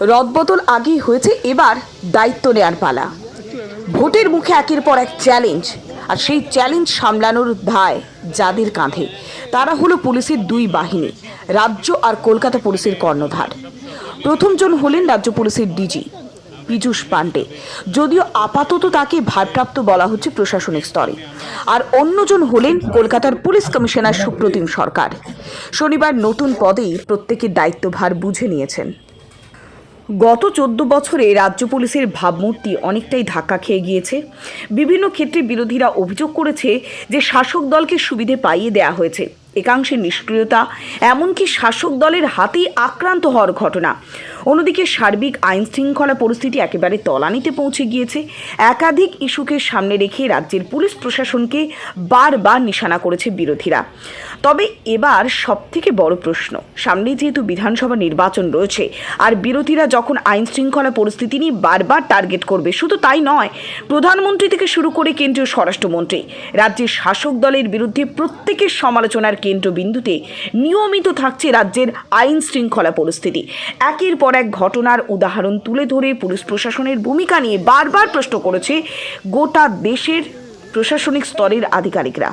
রদবদল আগেই হয়েছে, এবার দায়িত্ব নেয়ার পালা। ভোটের মুখে একের পর এক চ্যালেঞ্জ আর সেই চ্যালেঞ্জ সামলানোর দায় যাদের কাঁধে, তারা হলো পুলিশের দুই বাহিনী, রাজ্য আর কলকাতা পুলিশের কর্ণধার। প্রথমজন হলেন রাজ্য পুলিশের ডিজি, পীযূষ পান্ডে যদিও আপাতত তাকে ভারপ্রাপ্ত বলা হচ্ছে প্রশাসনিক স্তরে। আর অন্যজন হলেন কলকাতার পুলিশ কমিশনার সুপ্রতিম সরকার। শনিবার নতুন পদেই প্রত্যেকের দায়িত্বভার বুঝে নিয়েছেন। গত চোদ্দ বছরে রাজ্য পুলিশের ভাবমূর্তি অনেকটাই ধাক্কা খেয়ে গিয়েছে। বিভিন্ন ক্ষেত্রে বিরোধীরা অভিযোগ করেছে যে শাসক দলকে সুবিধে পাইয়ে দেয়া হয়েছে। একাংশের নিষ্ক্রিয়তা, এমনকি শাসক দলের হাতেই আক্রান্ত হওয়ার ঘটনা। অন্যদিকে সার্বিক আইন শৃঙ্খলা পরিস্থিতি একেবারে তলানিতে পৌঁছে গিয়েছে। একাধিক ইস্যুকে সামনে রেখে রাজ্যের পুলিশ প্রশাসনকে বারবার নিশানা করেছে বিরোধীরা। তবে এবার সবথেকে বড় প্রশ্ন, সামনে যেহেতু বিধানসভা নির্বাচন রয়েছে, আর বিরোধীরা যখন আইন শৃঙ্খলা পরিস্থিতি নিয়ে বারবার টার্গেট করবে, শুধু তাই নয়, প্রধানমন্ত্রী থেকে শুরু করে কেন্দ্রীয় স্বরাষ্ট্রমন্ত্রী, রাজ্যের শাসক দলের বিরুদ্ধে প্রত্যেকের সমালোচনার কেন্দ্রবিন্দুতে নিয়মিত থাকছে রাজ্যের আইন শৃঙ্খলা পরিস্থিতি। একের পর এক ঘটনার উদাহরণ তুলে ধরে পুলিশ প্রশাসনের ভূমিকা নিয়ে বারবার প্রশ্ন করেছে গোটা দেশের প্রশাসনিক স্তরের আধিকারিকরা।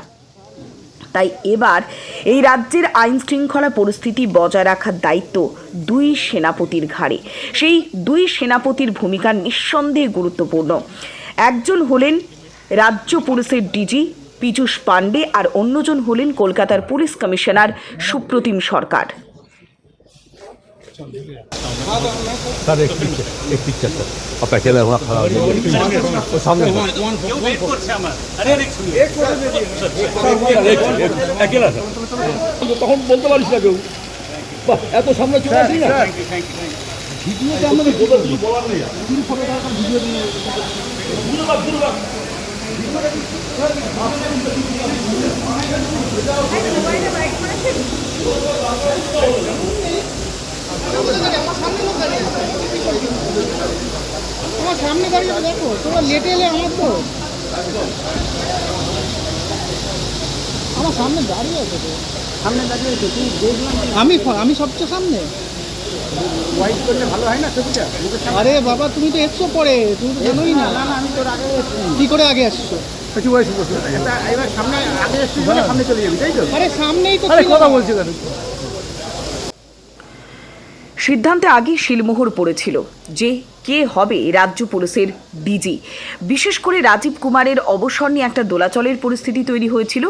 তাই এবার এই রাজ্যের আইন শৃঙ্খলা পরিস্থিতি বজায় রাখার দায়িত্ব দুই সেনাপতির ঘাড়ে। সেই দুই সেনাপতির ভূমিকা নিঃসন্দেহে গুরুত্বপূর্ণ। একজন হলেন রাজ্য পুলিশের ডিজি পীযূষ পান্ডে আর অন্যজন হলেন কলকাতার police commissioner Supratim Sarkar. Sir एक पिक्चर एक पिक्चर सर अब अकेला हुआ खड़ा हो गया। वो सामने अकेला सर তখন বলতে পারিস না কেউ বাহ এত সামনে চলে আসি না ভিডিওতে আমাদের বলার কিছু বলার নেই তোমার সামনে দাঁড়িয়ে দেখো তোমরা লেটে এলে আমার তো আমার সামনে দাঁড়িয়ে আছে তো সামনে দাঁড়িয়ে আছে তুই দেখলাম আমি আমি সবচেয়ে সামনে। হোয়াইট করলে ভালো হয় না ছবিটা আরে বাবা তুমি তো এসছো পরে তুমি তো জানোই না। না আমি তোর আগে কি করে আগে আসছো? এবার সামনে আগে এসছি সামনে চলে যাবি তাই তো? আরে সামনেই তো কথা বলছি সিদ্ধান্তে আগেই শিলমোহর পড়েছিল যে কে হবে রাজ্য পুলিশের ডিজি। বিশেষ করে রাজীব কুমারের অবসর নিয়ে একটা দোলাচলের পরিস্থিতি তৈরি হয়েছিল,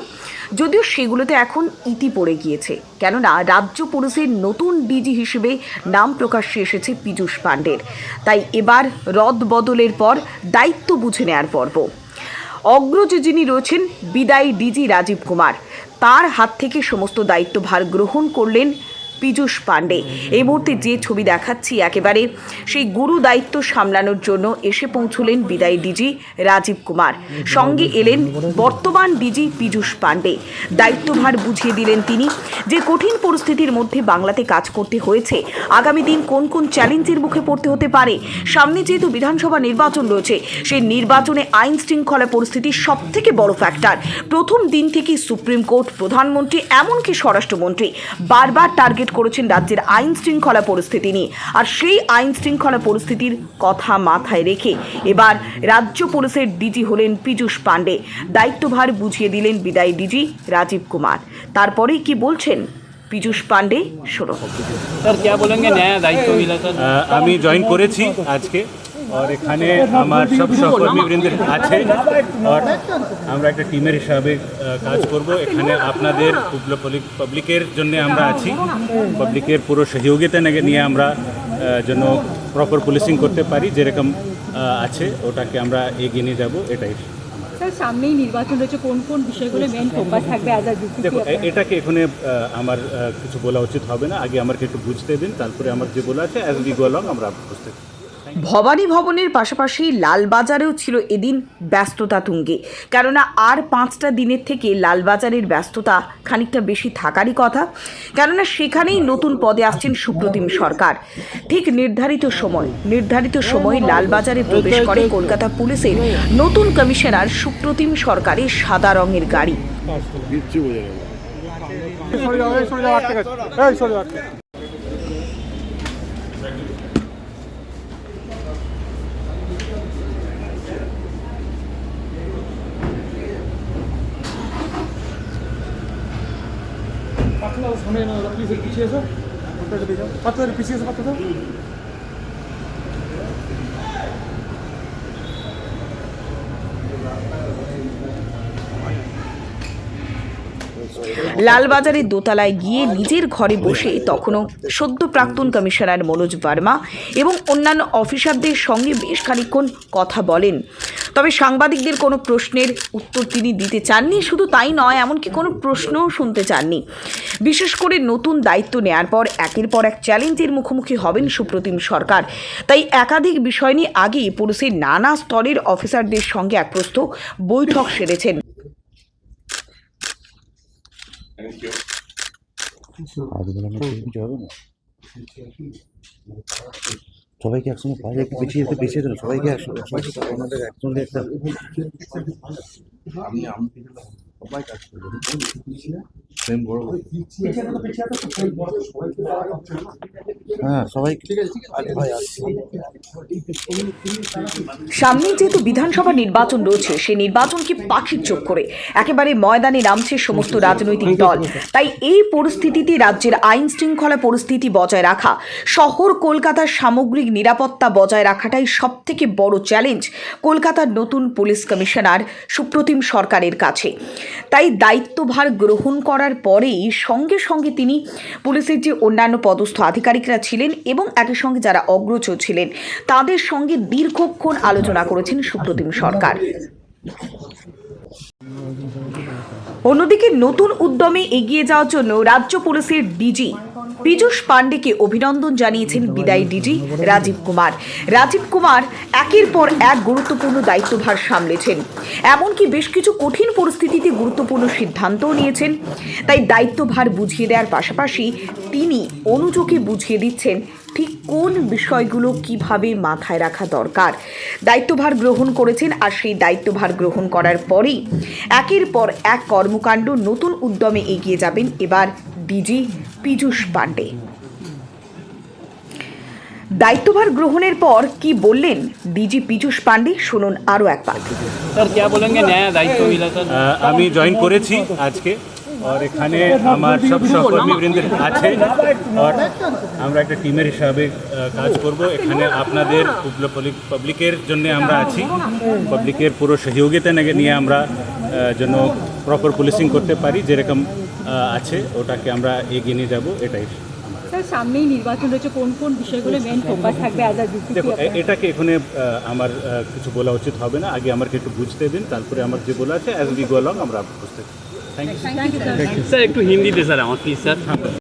যদিও সেগুলোতে এখন ইতি পড়ে গিয়েছে। কেননা রাজ্য পুলিশের নতুন ডিজি হিসেবে নাম প্রকাশ্যে এসেছে পীযূষ পাণ্ডের। তাই এবার রদ বদলের পর দায়িত্ব বুঝে নেয়ার পর্ব। অগ্রজ যিনি রয়েছেন, বিদায়ী ডিজি রাজীব কুমার। তার হাত থেকে সমস্ত দায়িত্বভার গ্রহণ করলেন পীযূষ পাণ্ডে। এই মুহূর্তে যে ছবি দেখাচ্ছি একেবারে সেই গুরু দায়িত্ব সামলানোর জন্য এসে পৌঁছলেন বিদায়ী ডিজি রাজীব কুমার। সঙ্গে এলেন বর্তমান ডিজি পীযূষ পাণ্ডে। দায়িত্বভার বুঝিয়ে দিলেন তিনি যে কঠিন পরিস্থিতির মধ্যে বাংলাতে কাজ করতে হয়েছে। আগামী দিন কোন কোন চ্যালেঞ্জের মুখে পড়তে হতে পারে? সামনে যেহেতু বিধানসভা নির্বাচন রয়েছে সেই নির্বাচনে আইন শৃঙ্খলা পরিস্থিতি সব থেকে বড় ফ্যাক্টর প্রথম দিন থেকেই সুপ্রিম কোর্ট, প্রধানমন্ত্রী, এমনকি স্বরাষ্ট্রমন্ত্রী বারবার টার্গেট করেছেন রাজ্যের আইন শৃঙ্খলা পরিস্থিতি নিয়ে আর সেই আইন শৃঙ্খলা পরিস্থিতির কথা মাথায় রেখে এবার রাজ্য পুলিশের ডিজি হলেন পীযূষ পাণ্ডে দায়িত্বভার বুঝিয়ে দিলেন বিদায়ী ডিজি রাজীব কুমার তারপরে কি বলছেন পীযূষ পাণ্ডে শোনো सर क्या बोलेंगे नया दायित्व मिला सर আহ, আমি জয়েন করেছি আজকে আর এখানে আমার সব সহকর্মীবৃন্দ আছে আর আমরা একটা টিমের হিসাবে কাজ করব। এখানে আপনাদের পাবলিক পাবলিকের জন্য আমরা আছি। পাবলিকের পুরো সহযোগিতা নিয়ে- নিয়ে আমরা যেন প্রপার পুলিশিং করতে পারি যেরকম আছে ওটাকে আমরা এগিয়ে নিয়ে যাব এটাই। সামনেই নির্বাচন রয়েছে। কোন কোন বিষয়গুলো মেন ফোকাস থাকবে অ্যাজ দেখো এটাকে এখানে আমার কিছু বলা উচিত হবে না। আগে আমাকে একটু বুঝতে দিন তারপরে আমার যে বলা আছে অ্যাজ গো আমরা বুঝতে ভবানী ভবনের পাশাপাশি লালবাজারেও ছিল এদিন ব্যস্ততা তুঙ্গে। কেননা আর পাঁচটা দিনের থেকে লালবাজারের ব্যস্ততা খানিকটা বেশি থাকারই কথা। কেননা সেখানেই নতুন পদে আসছেন সুপ্রতিম সরকার। ঠিক নির্ধারিত সময় নির্ধারিত সময় লালবাজারে প্রবেশ করে কলকাতা পুলিশের নতুন কমিশনার সুপ্রতিম সরকারের সাদা রঙের গাড়ি। প্লিজ পিছিয়ে এসো। পাত্র পিছিয়ে এসো, পাত্র লালবাজারের দোতলায় গিয়ে নিজের ঘরে বসে তখনও সদ্য প্রাক্তন কমিশনার মনোজ বার্মা এবং অন্যান্য অফিসারদের সঙ্গে বেশ খানিক্ষণ কথা বলেন। তবে সাংবাদিকদের কোনো প্রশ্নের উত্তর তিনি দিতে চাননি, শুধু তাই নয়, এমনকি কোনো প্রশ্নও শুনতে চাননি। বিশেষ করে নতুন দায়িত্ব নেয়ার পর একের পর এক চ্যালেঞ্জের মুখোমুখি হবেন সুপ্রতিম সরকার। তাই একাধিক বিষয় নিয়ে আগেই পুলিশের নানা স্তরের অফিসারদের সঙ্গে এক প্রস্থ বৈঠক সেরেছেন। সবাইকে একসঙ্গে যায় একটু পিছিয়ে যেতে পিছিয়ে দিন সবাইকে একসঙ্গে। আমাদের একসঙ্গে একটা আমি সবাই কাজ ফ্রেম বড় হ্যাঁ সবাই ভাই সামনেই যেহেতু বিধানসভা নির্বাচন রয়েছে, সেই নির্বাচনকে পাখির চোখ করে। একেবারে ময়দানে নামছে সমস্ত রাজনৈতিক দল। তাই এই পরিস্থিতিতে রাজ্যের আইন শৃঙ্খলা পরিস্থিতি বজায় রাখা, শহর কলকাতার সামগ্রিক নিরাপত্তা বজায় রাখাটাই সব থেকে বড় চ্যালেঞ্জ কলকাতার নতুন পুলিশ কমিশনার সুপ্রতিম সরকারের কাছে। তাই দায়িত্বভার গ্রহণ করার পরেই সঙ্গে সঙ্গে তিনি পুলিশের যে অন্যান্য পদস্থ আধিকারিকরা ছিলেন এবং একই সঙ্গে যারা অগ্রজ ছিলেন তাদের সঙ্গে দীর্ঘক্ষণ আলোচনা করেছেন সুপ্রতিম সরকার। অন্যদিকে নতুন উদ্যমে এগিয়ে যাওয়ার জন্য রাজ্য পুলিশের ডিজি পীযূষ পাণ্ডেকে অভিনন্দন জানিয়েছেন বিদায়ী ডিজি রাজীব কুমার। রাজীব কুমার একের পর এক গুরুত্বপূর্ণ দায়িত্বভার সামলেছেন। এমনকি বেশ কিছু কঠিন পরিস্থিতিতে গুরুত্বপূর্ণ সিদ্ধান্তও নিয়েছেন। তাই দায়িত্বভার বুঝিয়ে দেওয়ার পাশাপাশি তিনি অনুযোগে বুঝিয়ে দিচ্ছেন ঠিক কোন বিষয়গুলো কীভাবে মাথায় রাখা দরকার। দায়িত্বভার গ্রহণ করেছেন আর সেই দায়িত্বভার গ্রহণ করার পরেই একের পর এক কর্মকাণ্ড নতুন উদ্যমে এগিয়ে যাবেন এবার ডিজি পীযূষ পাণ্ডে দায়িত্বভার গ্রহণের পর কি বললেন ডিজি পীযূষ পাণ্ডে শুনুন আরও একবার। আমি জয়েন করেছি আজকে। আর এখানে আমার সব সহকর্মীবৃন্দের আছে। আর আমরা একটা টিমের হিসাবে কাজ করব। এখানে আপনাদের পাবলিকের জন্য আমরা আছি। পাবলিকের পুরো সহযোগিতা নিয়ে আমরা জন্য প্রপার পুলিশিং করতে পারি। যেরকম আছে ওটাকে আমরা এগিয়ে নিয়ে যাব এটাই। স্যার সামনেই নির্বাচন রয়েছে কোন কোন বিষয়গুলো মেন ফোকাস থাকবে দেখো এটাকে এখানে আমার কিছু বলা উচিত হবে না আগে আমাকে একটু বুঝতে দিন তারপরে আমার যে বলা আছে অ্যাজ উই গো আমরা বুঝতে থ্যাংক ইউ স্যার একটু হিন্দিতে স্যার আমার প্লিজ স্যার